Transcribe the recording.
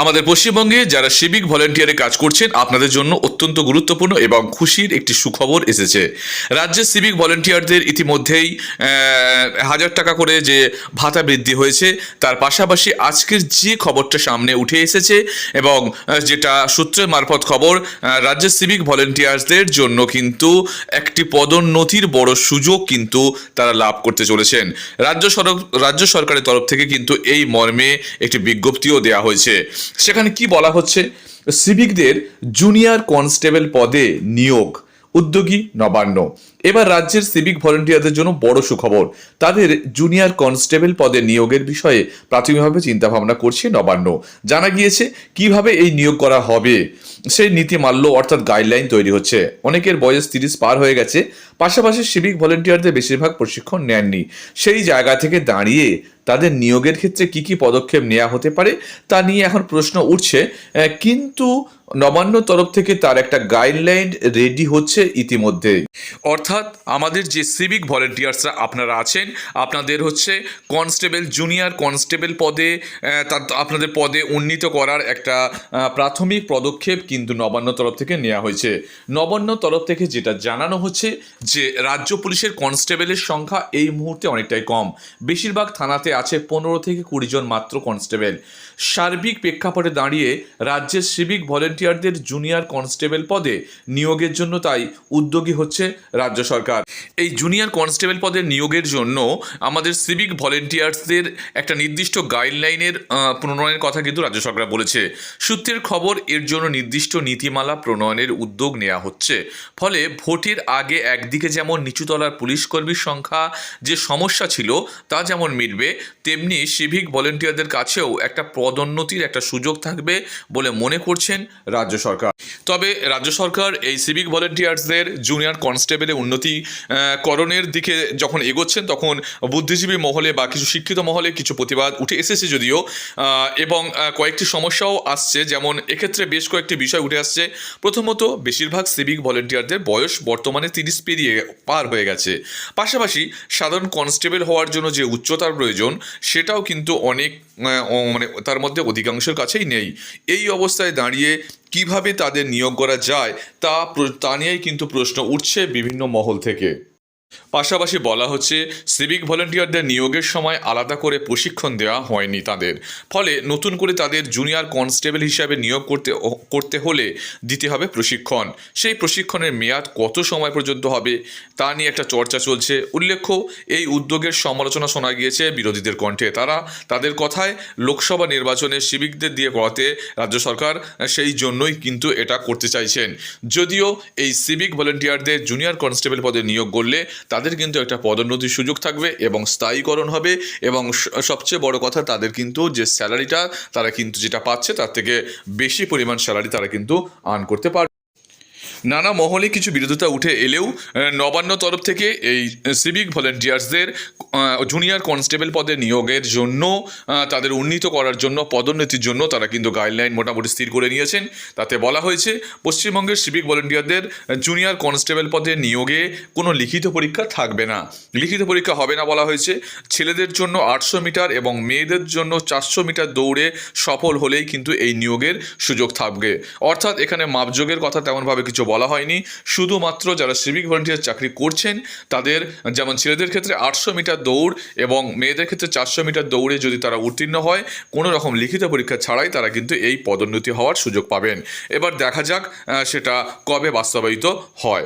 আমাদের পশ্চিমবঙ্গে যারা সিভিক ভলেন্টিয়ারে কাজ করছেন, আপনাদের জন্য অত্যন্ত গুরুত্বপূর্ণ এবং খুশির একটি সুখবর এসেছে। রাজ্যের সিভিক ভলেন্টিয়ারদের ইতিমধ্যেই হাজার টাকা করে যে ভাতা বৃদ্ধি হয়েছে, তার পাশাপাশি আজকের যে খবরটা সামনে উঠে এসেছে এবং যেটা সূত্রের মারফত খবর রাজ্যের সিভিক ভলেন্টিয়ার্সদের জন্য কিন্তু একটি পদোন্নতির বড় সুযোগ কিন্তু তারা লাভ করতে চলেছেন। রাজ্য সড়ক, রাজ্য সরকারের তরফ থেকে কিন্তু এই মর্মে একটি বিজ্ঞপ্তিও দেওয়া হয়েছে। সেখানে কি বলা হচ্ছে? সিভিকদের জুনিয়র কনস্টেবল পদে নিয়োগ, উদ্যোগী নবান্ন। এবার রাজ্যের সিভিক ভলেন্টিয়ারদের জন্য বড় সুখবর। তাদের জুনিয়র কনস্টেবল পদে নিয়োগের বিষয়ে প্রাথমিকভাবে চিন্তাভাবনা করছে নবান্ন। জানা গিয়েছে কীভাবে এই নিয়োগ করা হবে? সেই নীতি নীতিমাল্য অর্থাৎ গাইডলাইন তৈরি হচ্ছে। অনেকের বয়স তিরিশ পার হয়ে গেছে, পাশাপাশি সিভিক ভলেন্টিয়ারদের বেশিরভাগ প্রশিক্ষণ নেননি। সেই জায়গা থেকে দাঁড়িয়ে তাদের নিয়োগের ক্ষেত্রে কি কি পদক্ষেপ নেওয়া হতে পারে তা নিয়ে এখন প্রশ্ন উঠছে। কিন্তু নবান্ন তরফ থেকে তার একটা গাইডলাইন রেডি হচ্ছে ইতিমধ্যেই। অর্থাৎ আমাদের যে সিভিক ভলেন্টিয়ার্সরা আপনারা আছেন, আপনাদের হচ্ছে কনস্টেবল জুনিয়র কনস্টেবল পদে আপনাদের পদে উন্নীত করার একটা প্রাথমিক পদক্ষেপ কিন্তু নবান্ন তরফ থেকে নেওয়া হয়েছে। নবান্ন তরফ থেকে যেটা জানানো হচ্ছে যে, রাজ্য পুলিশের কনস্টেবলের সংখ্যা এই মুহূর্তে অনেকটাই কম। বেশিরভাগ থানাতে আছে পনেরো থেকে কুড়ি জন মাত্র কনস্টেবল সার্বিক প্রেক্ষাপটে দাঁড়িয়ে রাজ্যের সিভিক ভলেন্টিয়ারদের জুনিয়র কনস্টেবল পদে নিয়োগের জন্য তাই উদ্যোগী হচ্ছে রাজ্য সরকার। এই জুনিয়র কনস্টেবল পদে নিয়োগের জন্য আমাদের সিভিক ভলেন্টিয়ার্সদের একটা নির্দিষ্ট গাইডলাইনের প্রণয়নের কথা কিন্তু রাজ্য সরকার বলেছে। সূত্রের খবর, এর জন্য নির্দিষ্ট নীতিমালা প্রণয়নের উদ্যোগ নেওয়া হচ্ছে। ফলে ভোটের আগে একদিকে যেমন নিচুতলার পুলিশ কর্মীর সংখ্যা যে সমস্যা ছিল, তা যেমন মিটবে, তেমনি সিভিক ভলেন্টিয়ারদের কাছেও একটা পদোন্নতির একটা সুযোগ থাকবে বলে মনে করছেন রাজ্য সরকার। তবে রাজ্য সরকার এই সিভিক ভলেন্টিয়ার্সদের জুনিয়র কনস্টেবলে উন্নতি করণের দিকে যখন এগোচ্ছেন, তখন বুদ্ধিজীবী মহলে বা কিছু শিক্ষিত মহলে কিছু প্রতিবাদ উঠে এসেছে যদিও এবং কয়েকটি সমস্যাও আসছে। যেমন এক্ষেত্রে বেশ কয়েকটি বিষয় উঠে আসছে। প্রথমত, বেশিরভাগ সিভিক ভলেন্টিয়ারদের বয়স বর্তমানে তিরিশ পেরিয়ে পার হয়ে গেছে। পাশাপাশি সাধারণ কনস্টেবল হওয়ার জন্য যে উচ্চতার প্রয়োজন, সেটাও কিন্তু অনেক মানে তার মধ্যে অধিকাংশের কাছেই নেই। এই অবস্থায় দাঁড়িয়ে কীভাবে তাদের নিয়োগ করা যায় তা তা নিয়েই কিন্তু প্রশ্ন উঠছে বিভিন্ন মহল থেকে। পাশাপাশি বলা হচ্ছে সিভিক ভলেন্টিয়ারদের নিয়োগের সময় আলাদা করে প্রশিক্ষণ দেওয়া হয়নি তাদের। ফলে নতুন করে তাদের জুনিয়র কনস্টেবল হিসাবে নিয়োগ করতে করতে হলে দিতে হবে প্রশিক্ষণ। সেই প্রশিক্ষণের মেয়াদ কত সময় পর্যন্ত হবে তা নিয়ে একটা চর্চা চলছে। উল্লেখ্য, এই উদ্যোগের সমালোচনা শোনা গিয়েছে বিরোধীদের কণ্ঠে। তারা তাদের কথায় লোকসভা নির্বাচনে সিভিকদের দিয়ে করাতে রাজ্য সরকার সেই জন্যই কিন্তু এটা করতে চাইছেন। যদিও এই সিভিক ভলেন্টিয়ারদের জুনিয়র কনস্টেবল পদে নিয়োগ করলে তাদের কিন্তু একটা পদোন্নতির সুযোগ থাকবে এবং স্থায়ীকরণ হবে এবং সবচেয়ে বড় কথা তাদের কিন্তু যে স্যালারিটা তারা কিন্তু যেটা পাচ্ছে তার থেকে বেশি পরিমাণ স্যালারি তারা কিন্তু আর্ন করতে পারবে। নানা মহলে কিছু বিরোধিতা উঠে এলেও নবান্ন তরফ থেকে এই সিভিক ভলেন্টিয়ার্সদের জুনিয়র কনস্টেবল পদে নিয়োগের জন্য তাদের উন্নীত করার জন্য, পদোন্নতির জন্য তারা কিন্তু গাইডলাইন মোটামুটি স্থির করে নিয়েছেন। তাতে বলা হয়েছে, পশ্চিমবঙ্গের সিভিক ভলেন্টিয়ারদের জুনিয়র কনস্টেবল পদে নিয়োগে কোনো লিখিত পরীক্ষা থাকবে না। লিখিত পরীক্ষা হবে না বলা হয়েছে। ছেলেদের জন্য আটশো মিটার এবং মেয়েদের জন্য চারশো মিটার দৌড়ে সফল হলেই কিন্তু এই নিয়োগের সুযোগ থাকবে। অর্থাৎ এখানে মাপযোগের কথা তেমনভাবে কিছু বলা হয়নি। শুধুমাত্র যারা সিভিক ভলেন্টিয়ার চাকরি করছেন, তাদের যেমন ছেলেদের ক্ষেত্রে আটশো মিটার দৌড় এবং মেয়েদের ক্ষেত্রে চারশো মিটার দৌড়ে যদি তারা উত্তীর্ণ হয়, কোনো রকম লিখিত পরীক্ষা ছাড়াই তারা কিন্তু এই পদোন্নতি হওয়ার সুযোগ পাবেন। এবার দেখা যাক সেটা কবে বাস্তবায়িত হয়।